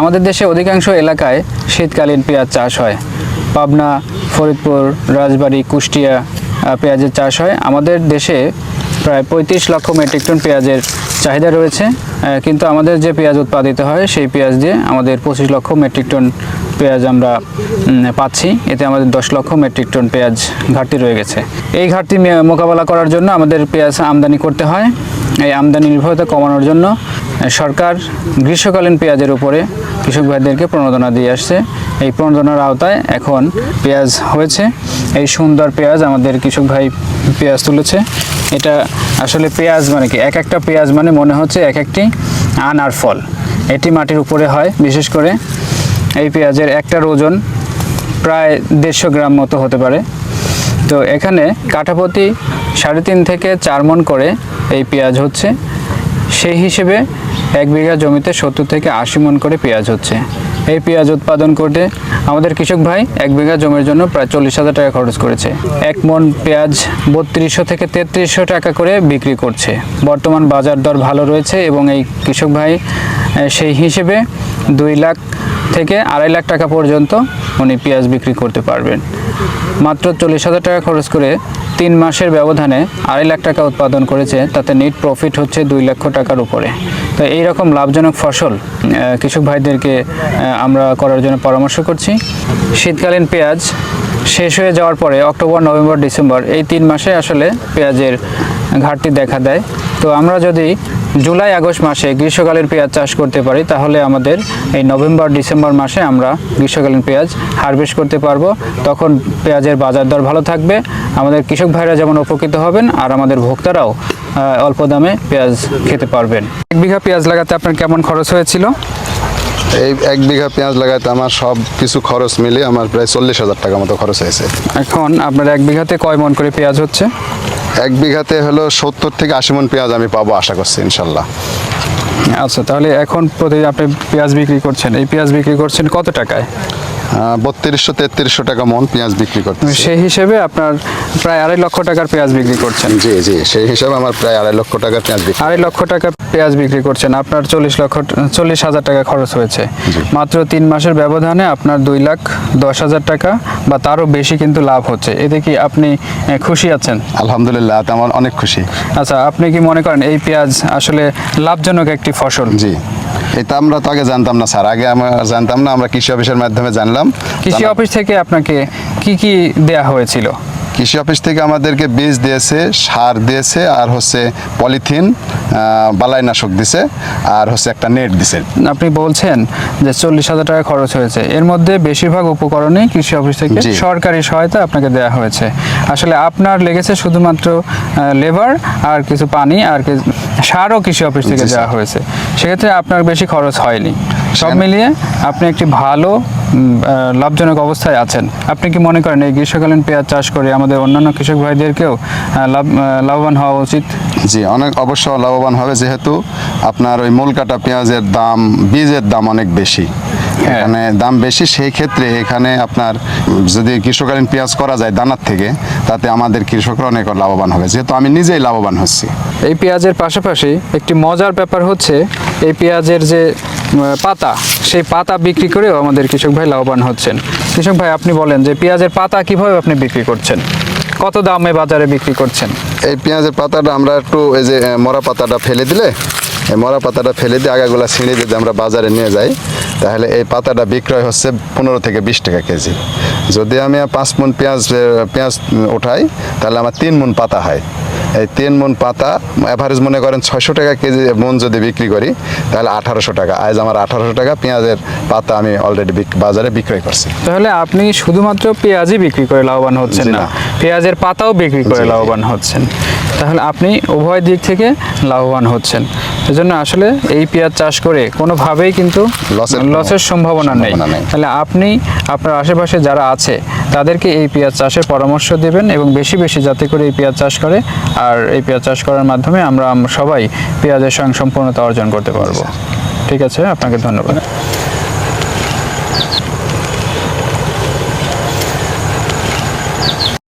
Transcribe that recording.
আমাদের দেশে অধিকাংশ এলাকায় শীতকালীন পেঁয়াজ চাষ হয়। পাবনা, ফরিদপুর, রাজবাড়ী, কুষ্টিয়া পেঁয়াজের চাষ হয়। আমাদের দেশে প্রায় পঁয়ত্রিশ লক্ষ মেট্রিক টন পেঁয়াজের চাহিদা রয়েছে। কিন্তু আমাদের যে পেঁয়াজ উৎপাদিত হয়, সেই পেঁয়াজ দিয়ে আমাদের পঁচিশ লক্ষ মেট্রিক টন পেঁয়াজ আমরা পাচ্ছি। এতে আমাদের দশ লক্ষ মেট্রিক টন পেঁয়াজ ঘাটতি রয়ে গেছে। এই ঘাটতি মোকাবেলা করার জন্য আমাদের পেঁয়াজ আমদানি করতে হয়। এই আমদানি নির্ভরতা কমানোর জন্য সরকার গ্রীষ্মকালীন পেঁয়াজের উপরে কৃষক ভাইদেরকে প্রণোদনা দিয়ে আসছে। এই প্রণোদনার আওতায় এখন পেঁয়াজ হয়েছে। এই সুন্দর পেঁয়াজ আমাদের কৃষক ভাই পেঁয়াজ তুলেছে। এটা আসলে পেঁয়াজ মানে কি? এক একটা পেঁয়াজ মানে মনে হচ্ছে এক একটি আনার ফল। এটি মাটির উপরে হয়, বিশেষ করে এই পেঁয়াজের একটার ওজন প্রায় দেড়শো গ্রাম মতো হতে পারে। তো এখানে কাঠাপতি সাড়ে তিন থেকে চার মন করে এই পেঁয়াজ হচ্ছে। সেই হিসেবে এক বিঘা জমিতে সত্তর থেকে আশি মন করে পেঁয়াজ হচ্ছে। এই পেঁয়াজ উৎপাদন করতে আমাদের কৃষক ভাই এক বিঘা জমির জন্য প্রায় চল্লিশ হাজার টাকা খরচ করেছে। এক মন পেঁয়াজ বত্রিশশো থেকে তেত্রিশশো টাকা করে বিক্রি করছে। বর্তমান বাজার দর ভালো রয়েছে এবং এই কৃষক ভাই সেই হিসেবে দুই লাখ থেকে আড়াই লাখ টাকা পর্যন্ত উনি পেঁয়াজ বিক্রি করতে পারবেন। মাত্র চল্লিশ হাজার টাকা খরচ করে তিন মাসের ব্যবধানে আড়াই লাখ টাকা উৎপাদন করেছে। তাতে নেট প্রফিট হচ্ছে দুই লক্ষ টাকার উপরে। তো এই রকম লাভজনক ফসল কৃষক ভাইদেরকে আমরা করার জন্য পরামর্শ করছি। শীতকালীন পেঁয়াজ শেষ হয়ে যাওয়ার পরে অক্টোবর, নভেম্বর, ডিসেম্বর এই তিন মাসে আসলে পেঁয়াজের ঘাটতি দেখা দেয়। তো আমরা যদি জুলাই আগস্ট মাসে গ্রীষ্মকালীন পেঁয়াজ চাষ করতে পারি তাহলে আমাদের এই নভেম্বর ডিসেম্বর মাসে আমরা গ্রীষ্মকালীন পেঁয়াজ হারভেস্ট করতে পারব। তখন পেঁয়াজের বাজার দর ভালো থাকবে। আমাদের কৃষক ভাইরা যেমন উপকৃত হবেন আর আমাদের ভোক্তারাও অল্প দামে পেঁয়াজ খেতে পারবেন। এক বিঘা পেঁয়াজ লাগাতে আপনার কেমন খরচ হয়েছিল? এই এক বিঘা পেঁয়াজ লাগাইতে আমার সব কিছু খরচ মিলে আমার প্রায় চল্লিশ হাজার টাকা মতো খরচ হয়েছে। এখন আপনার এক বিঘাতে কয় মন করে পেঁয়াজ হচ্ছে? এক বিঘাতে হলো সত্তর থেকে আশি মন পেঁয়াজ আমি পাবো আশা করছি, ইনশাল্লাহ। আচ্ছা তাহলে এখন প্রতি আপনি পেঁয়াজ বিক্রি করছেন, এই পেঁয়াজ বিক্রি করছেন কত টাকায়? বত্রিশশো তেত্রিশশো টাকা মন পেঁয়াজ বিক্রি করতে সেই হিসেবে আপনার প্রায় আড়াই লক্ষ টাকার পেঁয়াজ বিক্রি করছেন। জি জি সেই হিসাবে আমার প্রায় আড়াই লক্ষ টাকার পেঁয়াজ বিক্রি। আড়াই লক্ষ টাকা পেঁয়াজ বিক্রি করছেন। আপনার চল্লিশ লক্ষ চল্লিশ হাজার টাকা খরচ হয়েছে। মাত্র তিন মাসের ব্যবধানে আপনার দুই লাখ দশ হাজার টাকা বা তারও বেশি কিন্তু লাভ হচ্ছে। এতে কি আপনি খুশি আছেন? আলহামদুলিল্লাহ আমার অনেক খুশি। আচ্ছা আপনি কি মনে করেন এই পেঁয়াজ আসলে লাভজনক একটি ফসল? জি। এটা আমরা তো আগে জানতাম না স্যার। আগে আমরা জানতাম না আমরা কৃষি অফিসের মাধ্যমে জানলাম। কৃষি অফিস থেকে আপনাকে কি কি দেয়া হয়েছিল? কৃষি অফিস থেকে আমাদেরকে বীজ দিয়েছে সার দিয়েছে আর হচ্ছে পলিথিন। বালাইনাশক দিছে আর হচ্ছে একটা নেট দিছে। আপনি বলছেন যে চল্লিশ হাজার টাকা খরচ হয়েছে। এর মধ্যে বেশিরভাগ উপকরণই কৃষি অফিস থেকে। সরকারি সহায়তা আপনাকে দেওয়া হয়েছে। আসলে আপনার লেগেছে শুধুমাত্র লেবার আর কিছু পানি আর কিছু সারও কৃষি অফিস থেকে দেওয়া হয়েছে। সেক্ষেত্রে আপনার বেশি খরচ হয়নি। সব মিলিয়ে আপনি একটি ভালো লাভজনক অবস্থায় আছেন। আপনি কি মনে করেন এই গ্রীষ্মকালীন পেঁয়াজ চাষ করে আমাদের অন্যান্য কৃষক ভাইদেরকেও লাভ লাভবান হওয়া উচিত? জি অনেক অবশ্য লাভবান হবে যেহেতু আপনার ওই মূল কাটা পেঁয়াজের দাম বীজের দাম অনেক বেশি। হ্যাঁ। এখানে দাম বেশি সেই ক্ষেত্রে এখানে আপনার যদি গ্রীষ্মকালীন পেঁয়াজ করা যায় দানার থেকে তাতে আমাদের কৃষকরা অনেক লাভবান হবে। যেহেতু আমি নিজেই লাভবান হচ্ছি। এই পেঁয়াজের পাশাপাশি একটি মজার ব্যাপার হচ্ছে এই পেঁয়াজের যে পাতা, সেই পাতা বিক্রি করেও আমাদের কৃষক ভাই লাভবান হচ্ছেন। কৃষক ভাই, আপনি বলেন যে পেঁয়াজের পাতা কীভাবে আপনি বিক্রি করছেন? কত দামে বাজারে বিক্রি করছেন? এই পেঁয়াজের পাতাটা আমরা একটু এই যে মরা পাতাটা ফেলে দিলে, এই মরা পাতাটা ফেলে দিয়ে আগাগুলা ছিঁড়ে যদি আমরা বাজারে নিয়ে যাই, তাহলে এই পাতাটা বিক্রয় হচ্ছে পনেরো থেকে বিশ টাকা কেজি। যদি আমি পাঁচ মন পেঁয়াজ পেঁয়াজ উঠাই, তাহলে আমার তিন মন পাতা হয়। এই তিন মন পাতা অ্যাভারেজ মনে করেন ছয়শো টাকা কেজি মন যদি বিক্রি করি তাহলে আঠারোশো টাকা। আজ আমার আঠারোশো টাকা পেঁয়াজের পাতা আমি অলরেডি বাজারে বিক্রয় করছি। তাহলে আপনি শুধুমাত্র পেঁয়াজই বিক্রি করে লাভবান হচ্ছেন না। পেঁয়াজের পাতাও বিক্রি করে লাভবান হচ্ছেন। তাহলে আপনি উভয় দিক থেকে লাভবান হচ্ছেন। এজন্য আসলে এই পেঁয়াজ চাষ করে কোনোভাবেই কিন্তু লসের সম্ভাবনা নেই। তাহলে আপনি আপনার আশেপাশে যারা আছে তাদেরকে এই পেঁয়াজ চাষের পরামর্শ দেবেন এবং বেশি বেশি যাতে করে এই পেঁয়াজ চাষ করে। আর এই পেঁয়াজ চাষ করার মাধ্যমে আমরা সবাই পেঁয়াজের স্বয়ংসম্পূর্ণতা অর্জন করতে পারব। ঠিক আছে আপনাকে ধন্যবাদ।